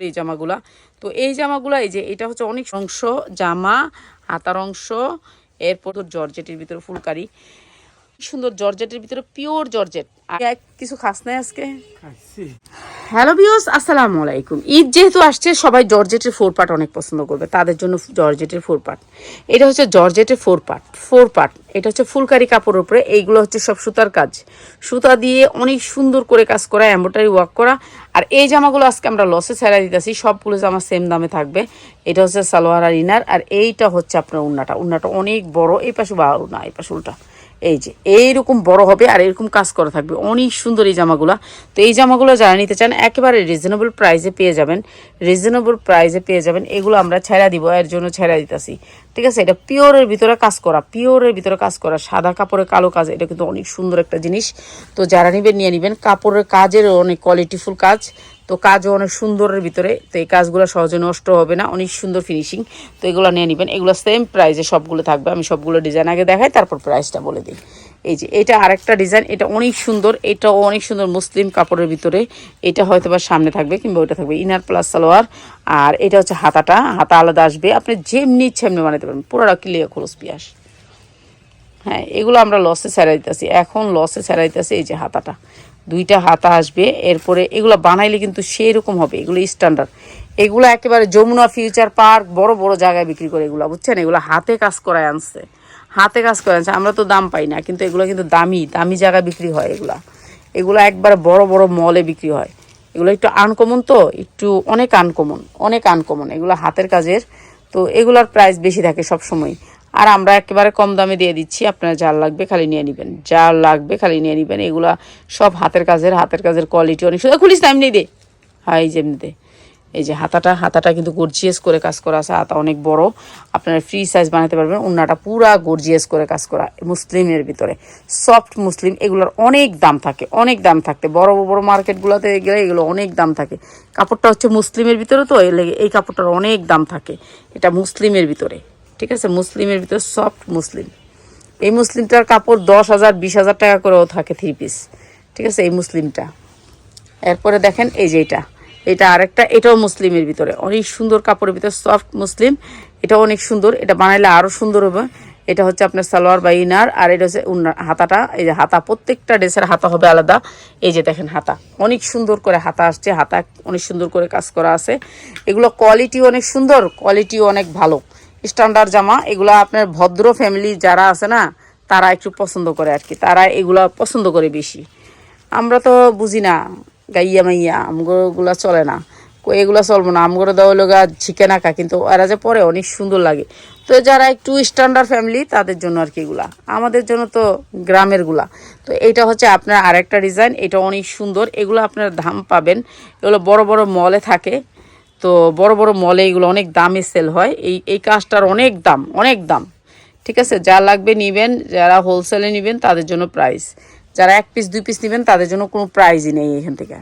এই জামাগুলা। তো এই জামাগুলা, এই যে এটা হচ্ছে অনেক অংশ জামা, হাতার অংশ, এরপর জর্জেটের ভিতরে ফুলকারি। সুন্দর জর্জেটের ভিতরে পিওর জর্জেট। কিছু খাস নাই আজকে? হ্যালো বিয়স আসসালামু আলাইকুম। ঈদ যেহেতু আসছে সবাই জর্জেটের ফোর পার্ট অনেক পছন্দ করবে। তাদের জন্য জর্জেটের ফোর পার্ট এটা হচ্ছে জর্জেটের ফোর পার্ট ফোর পার্ট এটা হচ্ছে ফুলকারি কাপড়ের উপরে। এইগুলো হচ্ছে সব সুতার কাজ। সুতা দিয়ে অনেক সুন্দর করে কাজ করা এম্ব্রয়ডারি ওয়ার্ক করা। আর এই জামাগুলো আজকে আমরা লসে ছেড়া দিতেছি। সবগুলো জামা সেম দামে থাকবে। এটা হচ্ছে সালোয়ার আর ইনার। আর এইটা হচ্ছে আপনার উন্নাটা। উন্নাটা অনেক বড়। এই পাশে বা না এই পাশে উল্টা। এই যে, এইরকম বড় হবে আর এরকম কাজ করা থাকবে। অনেক সুন্দর এই জামাগুলো। তো এই জামাগুলো যারা নিতে চান, একেবারে রিজনেবল প্রাইসে পেয়ে যাবেন। রিজনেবল প্রাইসে পেয়ে যাবেন। এগুলো আমরা ছেড়া দিব, এর জন্য ছেড়া দিতেছি। ঠিক আছে? এটা পিওরের ভিতরে কাজ করা পিওরের ভিতরে কাজ করা। সাদা কাপড়ে কালো কাজ, এটা কিন্তু অনেক সুন্দর একটা জিনিস। তো যারা নেবেন, নিয়ে নেবেন। কাপড়ের কাজের অনেক কোয়ালিটিফুল কাজ। তো কাজও অনেক সুন্দরের ভিতরে, তো এই কাজগুলো সহজে নষ্ট হবে না, অনেক সুন্দর ফিনিশিং তো এগুলো নিয়ে নেবেন। এগুলো সেম প্রাইসে সবগুলো থাকবে। আমি সবগুলো ডিজাইন আগে দেখাই, তারপর প্রাইসটা বলে দিই। এই যে, এটা আরেকটা ডিজাইন এটা অনেক সুন্দর, এটাও অনেক সুন্দর মুসলিম কাপড়ের ভিতরে। এটা হয়তো বা সামনে থাকবে কিংবা ওইটা থাকবে ইনার প্লাস সালোয়ার। আর এটা হচ্ছে হাতাটা, হাতা আলাদা আসবে। আপনি যেমনি ইচ্ছে এমনি বানাতে পারবেন। পুরোটা ক্লিয়ার খরচ পিয়াস হ্যাঁ এগুলো আমরা লসে ছেড়া দিতেছি। এখন লসে ছেড়া দিতেছি এই যে হাতাটা। দুইটা হাতা আসবে, এরপরে এগুলো বানাইলে কিন্তু সেই রকম হবে, এগুলো স্ট্যান্ডার্ড এগুলো একেবারে যমুনা ফিউচার পার্ক বড় বড় জায়গায় বিক্রি করে এগুলো, বুঝছেন? এগুলো হাতে কাজ করায় আনছে। হাতে কাজ করে আনছে, আমরা তো দাম পাই না, কিন্তু এগুলো কিন্তু দামি দামি জায়গায় বিক্রি হয় এগুলা। এগুলো একবারে বড় বড় মলে বিক্রি হয়। এগুলো একটু আনকমন তো, একটু অনেক আনকমন অনেক আনকমন এগুলো হাতের কাজের। তো এগুলোর প্রাইস বেশি থাকে সব সময় আর আমরা একেবারে কম দামে দিয়ে দিচ্ছি। আপনার যা লাগবে খালি নিয়ে নেবেন। যা লাগবে খালি নিয়ে নেবেন। এগুলা সব হাতের কাজের হাতের কাজের কোয়ালিটি অনেক সুন্দর। খুলিস না, এমনি দে। হ্যাঁ এই যে এমনি দে। এই যে হাতাটা হাতাটা কিন্তু গর্জিয়াস করে কাজ করা আছে। হাতা অনেক বড়। আপনারা ফ্রি সাইজ বানাতে পারবেন। উন্নাটা পুরা গর্জিয়াস করে কাজ করা মুসলিমের ভিতরে। সফট মুসলিম, এগুলোর অনেক দাম থাকে, অনেক দাম থাকতে। বড় বড় মার্কেটগুলোতে গেলে এগুলো অনেক দাম থাকে। কাপড়টা হচ্ছে মুসলিমের ভিতরে তো এই কাপড়টার অনেক দাম থাকে। এটা মুসলিমের ভিতরে। ঠিক আছে? মুসলিমের ভিতরে সফট মুসলিম। এই মুসলিমটার কাপড় দশ হাজার, বিশ হাজার টাকা করেও থাকে থ্রি পিস ঠিক আছে? এই মুসলিমটা। এরপরে দেখেন এই যে এটা। এটা আরেকটা, এটাও মুসলিমের ভিতরে। অনেক সুন্দর কাপড়ের ভিতরে সফট মুসলিম। এটা অনেক সুন্দর। এটা বানাইলে আরও সুন্দর হবে। এটা হচ্ছে আপনার সালোয়ার বা ইনার, আর এটা হচ্ছে হাতাটা। এই যে হাতা, প্রত্যেকটা ড্রেসের হাতা হবে আলাদা। এই যে দেখেন হাতা। অনেক সুন্দর করে হাতা আসছে। হাতা অনেক সুন্দর করে কাজ করা আছে। এগুলো কোয়ালিটি অনেক সুন্দর কোয়ালিটিও অনেক ভালো। স্ট্যান্ডার্ড জামা, এগুলো আপনার ভদ্র ফ্যামিলি যারা আছে না, তারা একটু পছন্দ করে আর কি। তারা এগুলো পছন্দ করে বেশি। আমরা তো বুঝি না, গাইয়া মাইয়া আমগুলো চলে না। এগুলো চলবো না। আমগুলো দেওয়া লোক চিকেন আঁকা কিন্তু এরা যে পরে অনেক সুন্দর লাগে। তো যারা একটু স্ট্যান্ডার্ড ফ্যামিলি তাদের জন্য আর কি এগুলা। আমাদের জন্য তো গ্রামেরগুলা। তো এটা হচ্ছে আপনার আরেকটা ডিজাইন এটা অনেক সুন্দর। এগুলো আপনার দাম পাবেন। এগুলো বড় বড় মলে থাকে। তো বড় বড় মলে এগুলো অনেক দামে সেল হয়। এই এই কাজটার অনেক দাম অনেক দাম। ঠিক আছে? যা লাগবে নেবেন, যারা হোলসেলে নেবেন তাদের জন্য প্রাইস যারা এক পিস দুই পিস নেবেন তাদের জন্য কোনো প্রাইজই নেই এখান থেকে।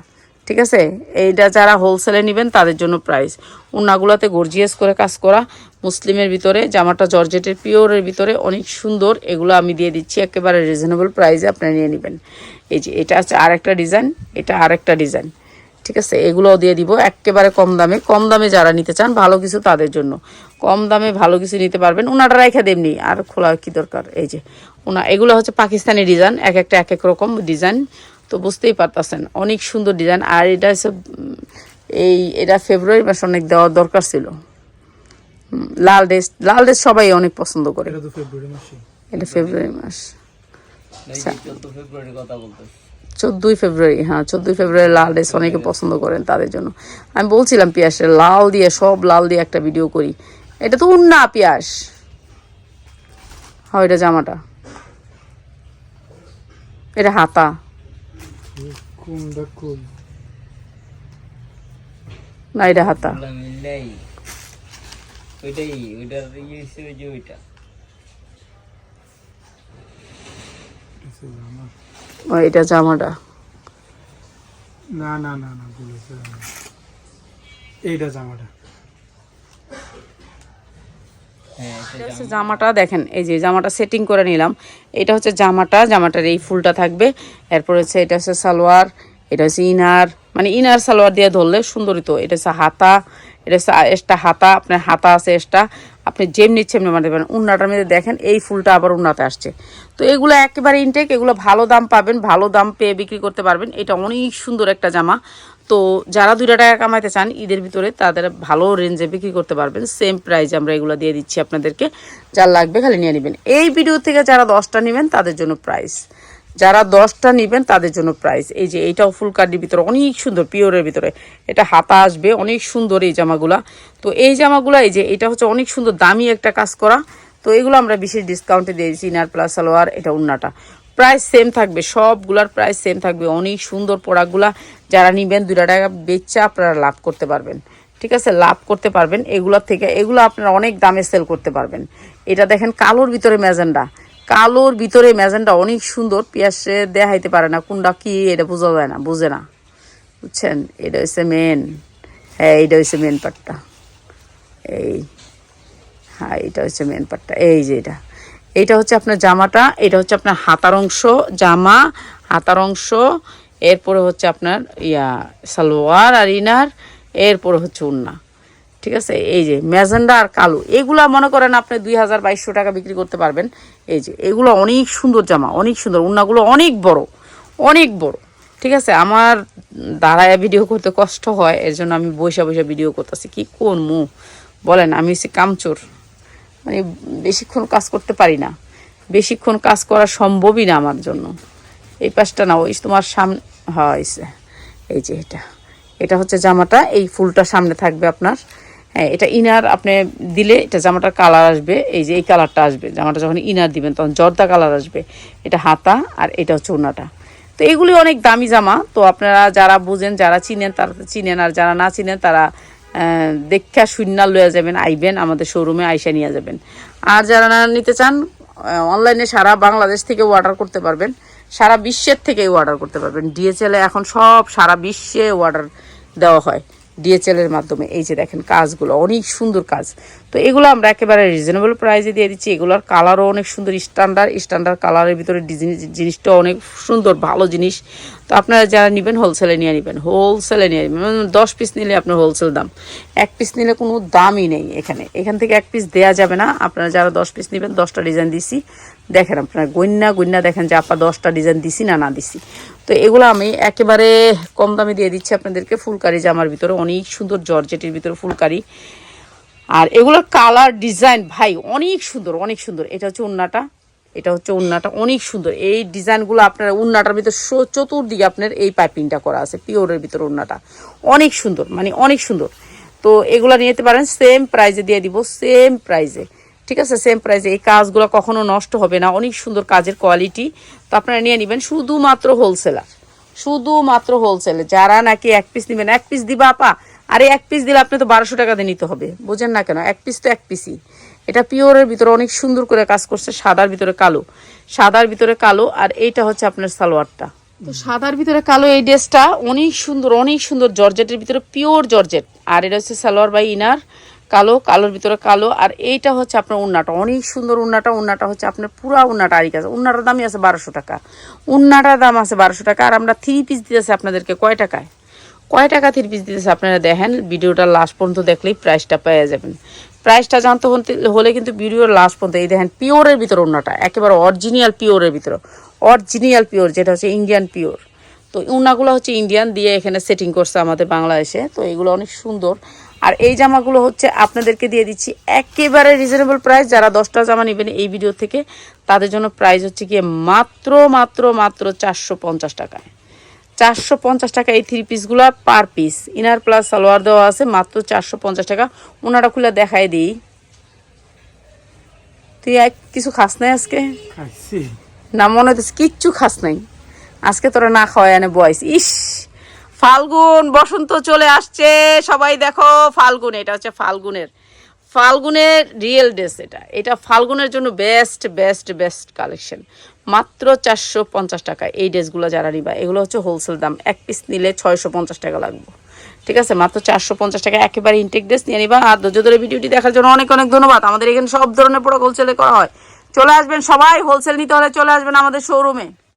ঠিক আছে? এইটা যারা হোলসেলে নেবেন তাদের জন্য প্রাইস উন্নাগুলোতে গর্জিয়াস করে কাজ করা। মুসলিমের ভিতরে, জামাটা জর্জেটের, পিওরের ভিতরে অনেক সুন্দর। এগুলো আমি দিয়ে দিচ্ছি, একেবারে রিজনেবল প্রাইসে আপনারা নিয়ে নেবেন। এই যে, এটা আছে আরেকটা ডিজাইন এটা আরেকটা ডিজাইন ঠিক আছে? এগুলোও দিয়ে দিব একেবারে কম দামে। কম দামে যারা নিতে চান ভালো কিছু তাদের জন্য। কম দামে ভালো কিছু নিতে পারবেন। ওনাটা রেখে দেমনি আর খোলা কি দরকার? এই যে ওনা এগুলো হচ্ছে পাকিস্তানি ডিজাইন এক একটা এক এক রকম ডিজাইন। তো বুঝতেই পারতেছেন অনেক সুন্দর ডিজাইন। আর এটা হচ্ছে এই এটা ফেব্রুয়ারি মাসে অনেক দেওয়ার দরকার ছিল। লাল ড্রেস লাল ড্রেস সবাই অনেক পছন্দ করে। এটা তো ফেব্রুয়ারি মাসে। এটা চোদ্দোই ফেব্রুয়ারি হ্যাঁ চোদ্দোই ফেব্রুয়ারি লাল ড্রেস অনেকে পছন্দ করেন তাদের জন্য। আমি বলছিলাম পিয়াসের লাল দিয়ে সব লাল দিয়ে একটা ভিডিও করি। এটা তো উন্না পিয়াস। হ্যাঁ এটা জামাটা। এটা হাতা। না এটা হাতা। ওইটাই ওইটার ইয়ে ওইটা এটা জামা ও, এটা জামাটা? না না না না বলেছে এইটা জামাটা। হ্যাঁ হচ্ছে জামাটা দেখেন এই যে জামাটা সেটিং করে নিলাম। এটা হচ্ছে জামাটা জামাটার এই ফুলটা থাকবে। এরপর হচ্ছে এটা হচ্ছে সালোয়ার এটা হচ্ছে ইনার। মানে ইনার সালোয়ার দিয়ে ধরলে সুন্দরই তো। এটা হচ্ছে হাতা এটা হচ্ছে এক্সট্রা হাতা আপনার হাতা আছে এক্সট্রা। আপনি যেমনি ইচ্ছে এমনি মারতে পারেন উন্নাটার মধ্যে দেখেন, এই ফুলটা আবার উন্নাতে আসছে। তো এগুলো একেবারে ইনটেক এগুলো ভালো দাম পাবেন, ভালো দাম পেয়ে বিক্রি করতে পারবেন। এটা অনেক সুন্দর একটা জামা। তো যারা দুইটা টাকা কামাইতে চান, ঈদের ভিতরে তাদের ভালো রেঞ্জে বিক্রি করতে পারবেন। সেম প্রাইস আমরা এগুলো দিয়ে দিচ্ছি আপনাদেরকে। যার লাগবে খালি নিয়ে নেবেন। এই ভিডিও থেকে যারা দশটা নেবেন, তাদের জন্য প্রাইস যারা দশটা নেবেন তাদের জন্য প্রাইস এই যে এইটাও ফুলকারির ভিতরে অনেক সুন্দর, পিওরের ভিতরে। এটা হাতা আসবে, অনেক সুন্দর এই জামাগুলা। তো এই জামাগুলা, এই যে এটা হচ্ছে অনেক সুন্দর দামি একটা কাজ করা। তো এগুলো আমরা বিশেষ ডিসকাউন্টে দিয়েছি, ইনার প্লাস সালোয়ার, এটা উন্নাটা। প্রাইস সেম থাকবে, সবগুলার প্রাইস সেম থাকবে। অনেক সুন্দর প্রোডাক্টগুলা যারা নিবেন দুটা টাকা বেচে আপনারা লাভ করতে পারবেন। ঠিক আছে? লাভ করতে পারবেন। এগুলোর থেকে, এগুলো আপনারা অনেক দামে সেল করতে পারবেন। এটা দেখেন কালোর ভিতরে ম্যাজেন্ডা কালোর ভিতরে ম্যাজেন্ডা অনেক সুন্দর পিয়াসে দেখাইতে পারে না, কোনটা কি এটা বোঝা যায় না, বুঝে না। বুঝছেন? এটা হচ্ছে মেন হ্যাঁ এইটা হচ্ছে মেন পার্টটা এই। হ্যাঁ এটা হচ্ছে মেন পার্টটা এই যে এটা। এইটা হচ্ছে আপনার জামাটা, এটা হচ্ছে আপনার হাতার অংশ, জামা, হাতার অংশ, এরপরে হচ্ছে আপনার ইয়া, সালোয়ার আর ইনার, এরপরে হচ্ছে উন্না। ঠিক আছে? এই যে ম্যাজেন্ডা আর কালো, এগুলা মনে করেন আপনি দুই হাজার বাইশশো টাকা বিক্রি করতে পারবেন। এই যে, এগুলো অনেক সুন্দর জামা, অনেক সুন্দর, উন্নাগুলো অনেক বড় অনেক বড়। ঠিক আছে? আমার দাঁড়ায় ভিডিও করতে কষ্ট হয় এর জন্য আমি বসে বসে ভিডিও করতেছি। কি কোন মু বলেন, আমি হচ্ছে কামচোর। মানে বেশিক্ষণ কাজ করতে পারি না। বেশিক্ষণ কাজ করা সম্ভবই না আমার জন্য। এই পাশটা না ওই তোমার সামনে হয়েছে এই যে এটা। এটা হচ্ছে জামাটা, এই ফুলটা সামনে থাকবে আপনার। হ্যাঁ এটা ইনার আপনি দিলে এটা জামাটার কালার আসবে, এই যে এই কালারটা আসবে। জামাটা যখন ইনার দিবেন, তখন জর্দা কালার আসবে। এটা হাতা আর এটা হচ্ছে তো এগুলি অনেক দামি জামা। তো আপনারা যারা বুঝেন, যারা চিনেন, তারা চিনেন, আর যারা না চিনেন, তারা দেখা শূন্য লয়ে যাবেন, আইবেন, আমাদের শোরুমে আইসা নিয়ে যাবেন। আর যারা না নিতে চান অনলাইনে সারা বাংলাদেশ থেকে অর্ডার করতে পারবেন। সারা বিশ্বের থেকে অর্ডার করতে পারবেন। ডিএচএল এ এখন সব সারা বিশ্বে অর্ডার দেওয়া হয়। ডিএচএল এর মাধ্যমে। এই যে দেখেন কাজগুলো, অনেক সুন্দর কাজ। তো এগুলো আমরা একেবারে রিজনেবল প্রাইসে দিয়ে দিচ্ছি। এগুলোর কালারও অনেক সুন্দর স্ট্যান্ডার্ড স্ট্যান্ডার্ড কালারের ভিতরে জিনিসটা অনেক সুন্দর, ভালো জিনিস। তো আপনারা যারা নেবেন হোলসেলে নিয়ে নেবেন। হোলসেলে নিয়ে নেবেন। মানে দশ পিস নিলে আপনার হোলসেল দাম। এক পিস নিলে কোনো দামই নেই এখানে। এখান থেকে এক পিস দেয়া যাবে না। আপনারা যারা দশ পিস নেবেন, দশটা ডিজাইন দিছি দেখেন আপনারা গন্যা গন্যা দেখেন যে আপা দশটা ডিজাইন দিছি না না দিছি। তো এগুলো আমি একেবারে কম দামে দিয়ে দিচ্ছি আপনাদেরকে ফুলকারি জামার ভিতরে, অনেক সুন্দর জর্জেটের ভিতরে ফুলকারি। আর এগুলোর কালার ডিজাইন, ভাই, অনেক সুন্দর অনেক সুন্দর। এটা হচ্ছে উন্নাটা, এটা হচ্ছে উন্নাটা, অনেক সুন্দর। এই ডিজাইনগুলো আপনার উন্নাটার ভিতর চতুর্দিকে আপনার এই পাইপিংটা করা আছে, পিওরের ভিতর উন্নাটা। অনেক সুন্দর মানে অনেক সুন্দর। তো এগুলো নিয়ে যেতে পারেন সেম প্রাইজে দিয়ে দিব সেম প্রাইজে ঠিক আছে সেম প্রাইজে এই কাজগুলো কখনো নষ্ট হবে না। অনেক সুন্দর কাজের কোয়ালিটি তো আপনারা নিয়ে নেবেন শুধুমাত্র হোলসেলার শুধুমাত্র হোলসেলে যারা নাকি এক পিস নেবেন, এক পিস দিবা আপা? আরে এক পিস দিলে আপনি তো বারোশো টাকা দিয়ে নিতে হবে। বোঝেন না কেন? এক পিস তো এক পিসই এটা পিওরের ভিতরে অনেক সুন্দর করে কাজ করছে, সাদার ভিতরে কালো। সাদার ভিতরে কালো, আর এইটা হচ্ছে আপনার সালোয়ারটা। তো সাদার ভিতরে কালো এই ড্রেসটা অনেক সুন্দর অনেক সুন্দর। জর্জেটের ভিতরে পিওর জর্জেট। আর এটা হচ্ছে সালোয়ার বাই ইনার। কালো, কালোর ভিতরে কালো, আর এইটা হচ্ছে আপনার উন্নাটা। অনেক সুন্দর উন্নাটা উন্নাটা হচ্ছে আপনার পুরা উন্নাটা আরি কাছে উন্নাটার দামই আছে বারোশো টাকা। উন্নাটার দাম আছে বারোশো টাকা, আর আমরা থ্রি পিস দিতেছি আপনাদেরকে কয় টাকায়? কয় টাকা থ্রি পিস দিতেছে আপনারা দেখেন, ভিডিওটা লাস্ট পর্যন্ত দেখলেই প্রাইসটা পেয়ে যাবেন। প্রাইসটা জানতে হলে কিন্তু ভিডিওর লাস্ট পর্যন্ত, এই দেখেন পিওরের ভিতর ওনাটা একেবারে অরিজিনাল পিওরের ভিতর। অরিজিনাল পিওর যেটা হচ্ছে ইন্ডিয়ান পিওর তো উনাগুলো হচ্ছে ইন্ডিয়ান দিয়ে এখানে সেটিং করছে আমাদের বাংলাদেশে তো এগুলো অনেক সুন্দর। আর এই জামাগুলো হচ্ছে আপনাদেরকে দিয়ে দিচ্ছি একেবারে রিজনেবল প্রাইস যারা দশটা জামা নেবেন এই ভিডিও থেকে তাদের জন্য প্রাইস হচ্ছে গিয়ে মাত্র মাত্র মাত্র চারশো পঞ্চাশ টাকায়। চারশো পঞ্চাশ টাকা এই থ্রি পিসগুলো per piece inner plus salwar দেওয়া আছে মাত্র চারশো পঞ্চাশ টাকা। ওনারা খুলে দেখাই দিই। তুই এক কিছু খাস নাই আজকে? না মনে হচ্ছে কিচ্ছু খাস নাই। আজকে তোরা না খাওয়াই এনে বয়স। ইস, ফাল্গুন, বসন্ত চলে আসছে। সবাই দেখো ফাল্গুন, এটা হচ্ছে ফাল্গুনের। ফাল্গুনের রিয়েল ড্রেস এটা। এটা ফাল্গুনের জন্য বেস্ট বেস্ট বেস্ট কালেকশন মাত্র চারশো পঞ্চাশ টাকা এই ড্রেসগুলো যারা নিবা, এগুলো হচ্ছে হোলসেল দাম। এক পিস নিলে ছয়শো পঞ্চাশ টাকা লাগবে। ঠিক আছে? মাত্র চারশো পঞ্চাশ টাকা একেবারে ইনটেক ড্রেস নিয়ে নিবা। আর ধৈর্য ধরে ভিডিওটি দেখার জন্য অনেক অনেক ধন্যবাদ। আমাদের এখানে সব ধরনের প্রোডাক্ট হোলসেলে করা হয়। চলে আসবেন সবাই হোলসেল নিতে হলে চলে আসবেন আমাদের শোরুমে